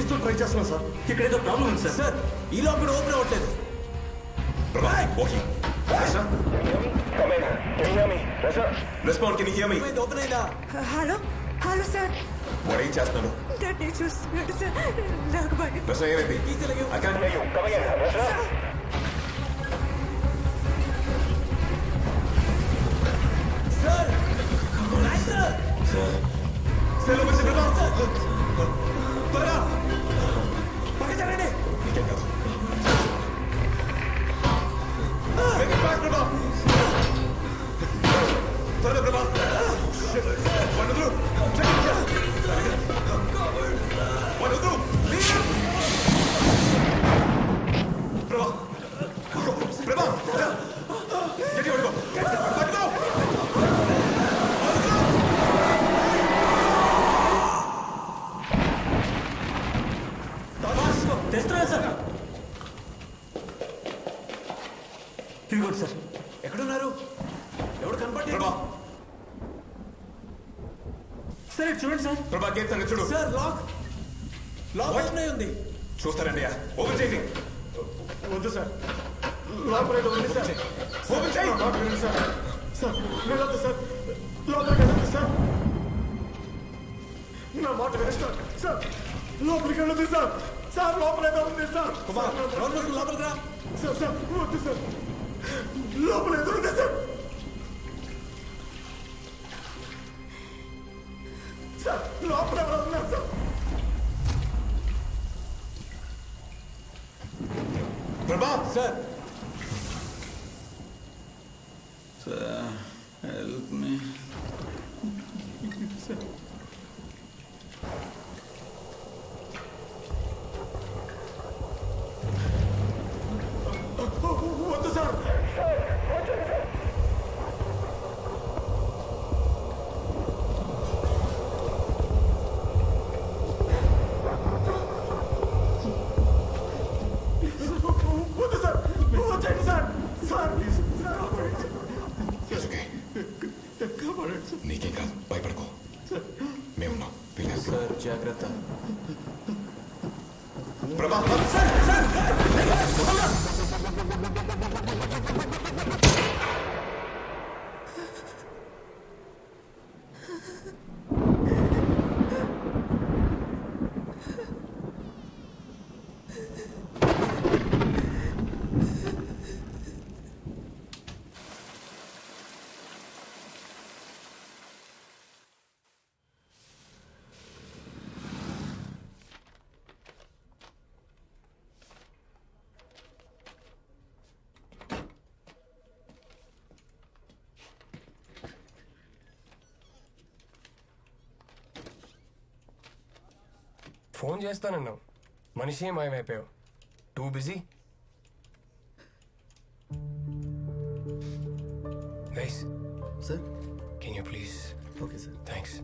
సరిగా ట్రై చేస్తున్నాను సార్. ఇక్కడ ఏదో ప్రాబ్లం ఉంది సార్. సార్ ఈ లోపల ఓపెన్ అవ్వట్లేదు. హలో హలో సార్ వాడు ఏం చేస్తున్నాడు నన్ను చూస్తున్నాడు సార్ నాకు భయం. తెస్తున్నా సార్. ఇదిగోండి సార్. ఎక్కడున్నారు? ఎవడు కనపడి ప్రభా. సార్ చూడండి సార్. ప్రభా గేట్ సంగతి చూడు. Sir lock. లాక్? ఓపెన్ అయి ఉంది. చూస్తారండి ఓపెన్ చేయండి వద్దు సార్. లోపల ఏదో ఉంది సార్. ఓపెన్ చేయి. నా మాట వినండి సార్. సార్ వెళ్ళొద్దు సార్. లోపలికి వెళ్ళొద్దు సార్. నా మాట వినండి సార్. సార్ లోపలికి వెళ్ళొద్దు సార్. సార్ లోపల ఏదో ఉంది సార్. కుమార్ రోజులు లోపలికి రా. సార్ సార్ వద్దు సార్. లోపల ఏదో ఉంది సార్. సార్ లోపల ఎవరో ఉన్నారు సార్. ప్రభా సార్ ఫోన్ చేస్తానన్నావు. మనిషి మాయమైపోయావు. Too busy. Guys Sir? Can you please Okay, sir. Thanks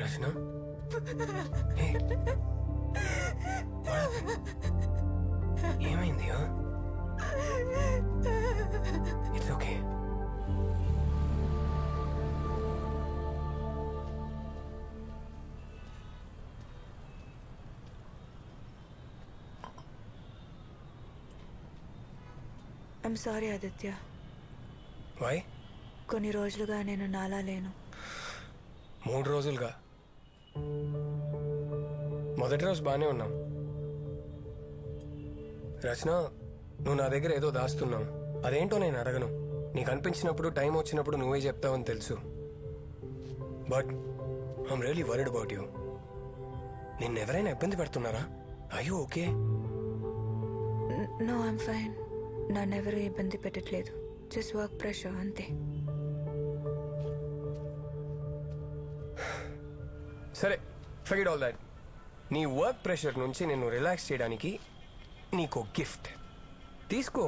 Rachana? ఏమైంది it's okay I'm sorry Aditya why కొన్ని రోజులుగా నేను నాలా లేను. మూడు రోజులుగా? మొదటి రోజు బాగానే ఉన్నాం. రచన నువ్వు నా దగ్గర ఏదో దాస్తున్నావు. అదేంటో నేను అడగను. నీకు అనిపించినప్పుడు టైం వచ్చినప్పుడు నువ్వే చెప్తావని తెలుసు. But I'm really worried about you నిన్ను ఎవరైనా ఇబ్బంది పెడుతున్నారా? అయ్యో ఓకే నో ఐమ్ ఫైన్ నన్ను ఎవరు ఇబ్బంది పెట్టట్లేదు. జస్ట్ వర్క్ ప్రెషర్ అంతే. సరే ఫగిడ్ ఆల్ దాట్ నీ వర్క్ ప్రెషర్ నుంచి నేను రిలాక్స్ చేయడానికి నీకు గిఫ్ట్ తీసుకో.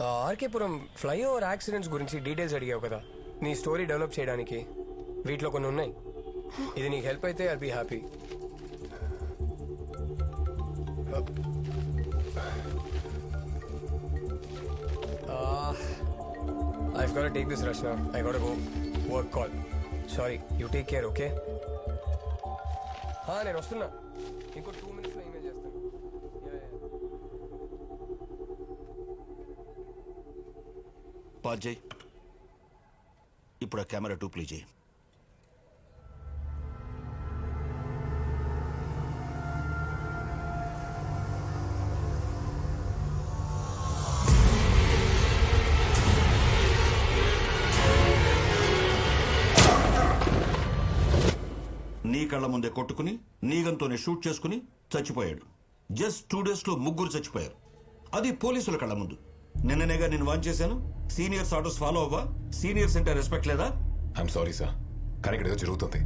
ఆర్కేపురం ఫ్లైఓవర్ యాక్సిడెంట్స్ గురించి డీటెయిల్స్ అడిగావు కదా. నీ స్టోరీ డెవలప్ చేయడానికి. వీటిలో కొన్ని ఉన్నాయి. ఇది నీకు హెల్ప్ అయితే I be happy. I got take this Rachana I got go work call sorry you take care okay నేను వస్తున్నా. ఇంకో టూ మినిట్స్ పాజ్ చేయి ఇప్పుడు ఆ కెమెరా టూ ప్లే చేయి. నీ కళ్ళ ముందే కొట్టుకుని నీగంతోనే షూట్ చేసుకుని చచ్చిపోయాడు. జస్ట్ టూ డేస్లో ముగ్గురు చచ్చిపోయారు. అది పోలీసుల కళ్ళ ముందు. నిన్ననేగా నేను వాన్ చేశాను. సీనియర్స్ ఆర్డర్స్ ఫాలో అవ్వా. సీనియర్స్ అంటే రెస్పెక్ట్ లేదా? I'm sorry sir. కానీ ఇక్కడ ఏదో జరుగుతుంది.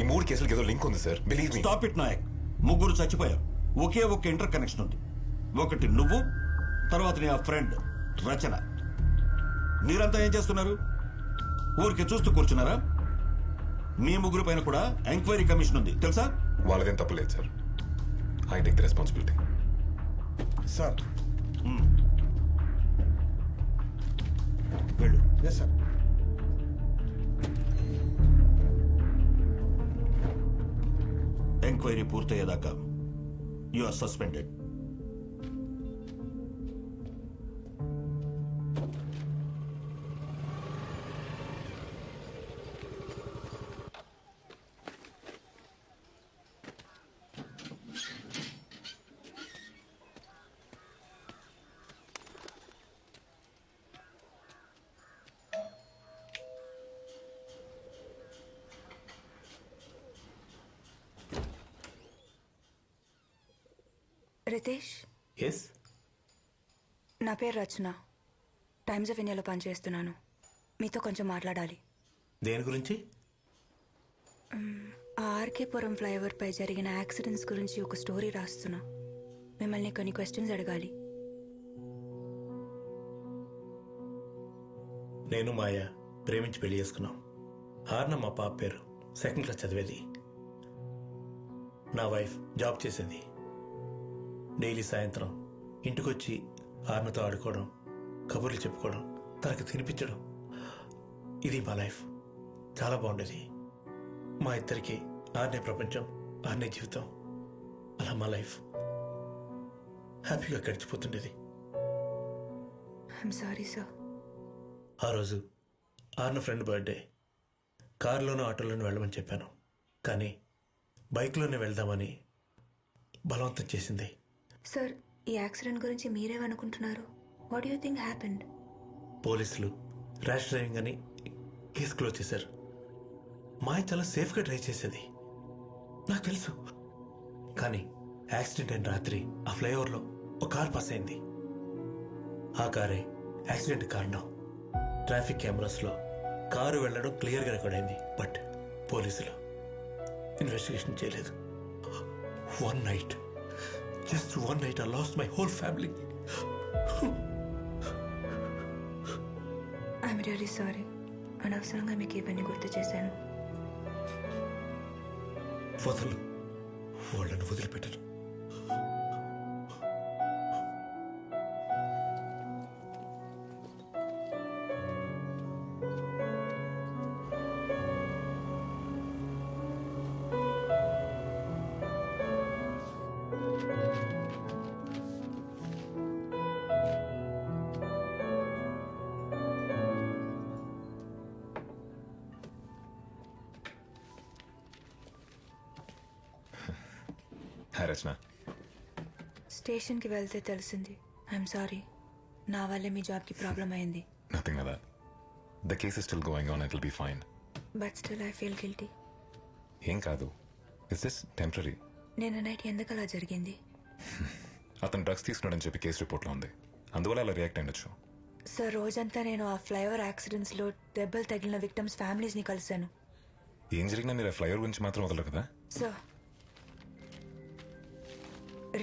ఈ మూడు కేసులకి ఏదో లింక్ ఉంది sir. Believe me stop it Nayak. ముగ్గురు చచ్చిపోయారు. ఒకే ఒక ఇంటర్ కనెక్షన్ ఉంది. ఒకటి నువ్వు తర్వాత నీ ఆ ఫ్రెండ్ రచన. మీరంతా ఏం చేస్తున్నారు? ఊరికి చూస్తూ కూర్చున్నారా? మీ ముగ్గురు పైన కూడా ఎంక్వైరీ కమిషన్ ఉంది. తెలుసా? వాళ్ళదేం తప్పలేదు sir. I take the responsibility sir. వెళ్ళు. Yes sir enquiry పూర్తయ్యేదాకా. You are suspended Ritesh yes నా పేరు రచన. టైమ్స్ ఆఫ్ ఇండియాలో పనిచేస్తున్నాను. మీతో కొంచెం మాట్లాడాలి. దేని గురించి? ఆర్కేపురం ఫ్లైఓవర్పై జరిగిన యాక్సిడెంట్స్ గురించి ఒక స్టోరీ రాస్తున్నా. మిమ్మల్ని కొన్ని క్వశ్చన్స్ అడగాలి. నేను మాయ ప్రేమించి పెళ్ళి చేసుకున్నాం. ఆర్న మా పాప పేరు సెకండ్ క్లాస్ చదివేది. నా వైఫ్ జాబ్ చేసేది. డైలీ సాయంత్రం ఇంటికొచ్చి ఆర్నతో ఆడుకోవడం కబుర్లు చెప్పుకోవడం తనకు తినిపించడం. ఇది మా లైఫ్. చాలా బాగుండేది. మా ఇద్దరికి ఆర్నే ప్రపంచం ఆర్నే జీవితం. అలా మా లైఫ్ హ్యాపీగా గడిచిపోతుండేది. సారీ సార్ ఆ రోజు ఆర్న ఫ్రెండ్ బర్త్డే. కారులోనూ ఆటోలోనూ వెళ్ళమని చెప్పాను. కానీ బైక్లోనే వెళ్దామని బలవంతం చేసింది. సార్ ఈ యాక్సిడెంట్ గురించి మీరేమనుకుంటున్నారు? వాట్ యూ థింక్ హ్యాపెండ్ పోలీసులు ర్యాష్ డ్రైవింగ్ అని కేసు క్లోజ్ చేశారు. మాయ చాలా సేఫ్గా డ్రైవ్ చేసేది. నాకు తెలుసు. కానీ యాక్సిడెంట్ అయిన రాత్రి ఆ ఫ్లైఓవర్లో ఒక కార్ పాస్ అయింది. ఆ కారే యాక్సిడెంట్ కారణం ట్రాఫిక్ కెమెరాస్లో కారు వెళ్ళడం క్లియర్గా రికార్డ్ అయింది. బట్ పోలీసులు ఇన్వెస్టిగేషన్ చేయలేదు. One night just one night I lost my whole family I'm really sorry అనవసరంగా మీకు ఇవన్నీ గుర్తు చేశాను. వదలు వాళ్ళను వదిలిపెట్టను. హాయ్ రచన. స్టేషన్కి వెళ్తే తెలిసింది. ఐఎమ్ సారీ నా వల్లే మీ జాబ్కి ప్రాబ్లం అయింది. నథింగ్ అలా the case is still going on it will be fine but still I feel guilty ఏం కాదు. ఇట్స్ జస్ట్ టెంపరీ నిన్న నైట్ ఎందుకు అలా జరిగింది? అతను డ్రగ్స్ తీసుకున్నాడని చెప్పి కేసు రిపోర్ట్లో ఉంది. అందువల్ల అలా రియాక్ట్ అయ్యొచ్చు సార్ రోజంతా నేను ఆ ఫ్లైఓవర్ యాక్సిడెంట్స్లో దెబ్బలు తగిలిన విక్టమ్స్ ఫ్యామిలీస్ని కలిశాను. ఏం జరిగినా మీరు ఆ ఫ్లైఓవర్ గురించి మాత్రం వదలరు కదా? సార్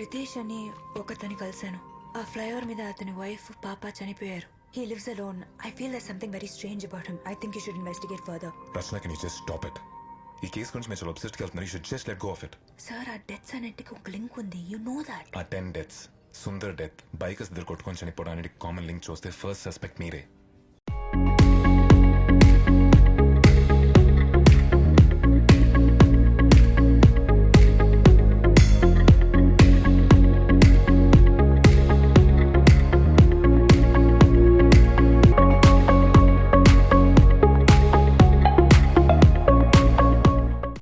రితేష్ అని ఒకతని కలిశాను. ఆ ఫ్లైఓవర్ మీద అతని వైఫ్ పాప చనిపోయారు. He lives alone I feel that something very strange about him I think you should investigate further Rachana can you just stop it ఈ కేసు గురించి మీరు చాలా అబ్సెస్ట్కి వెళ్తున్నారు you should just let go of it sir ఆ deaths అన్నింటికి ఒక link ఉంది. యు నో దాట్ ఆ ten deaths Sundar death bikers ఇద్దరు కొట్టుకొని చనిపోవడానికి కామన్ లింక్ చూస్తే ఫస్ట్ సస్పెక్ట్ మీరే.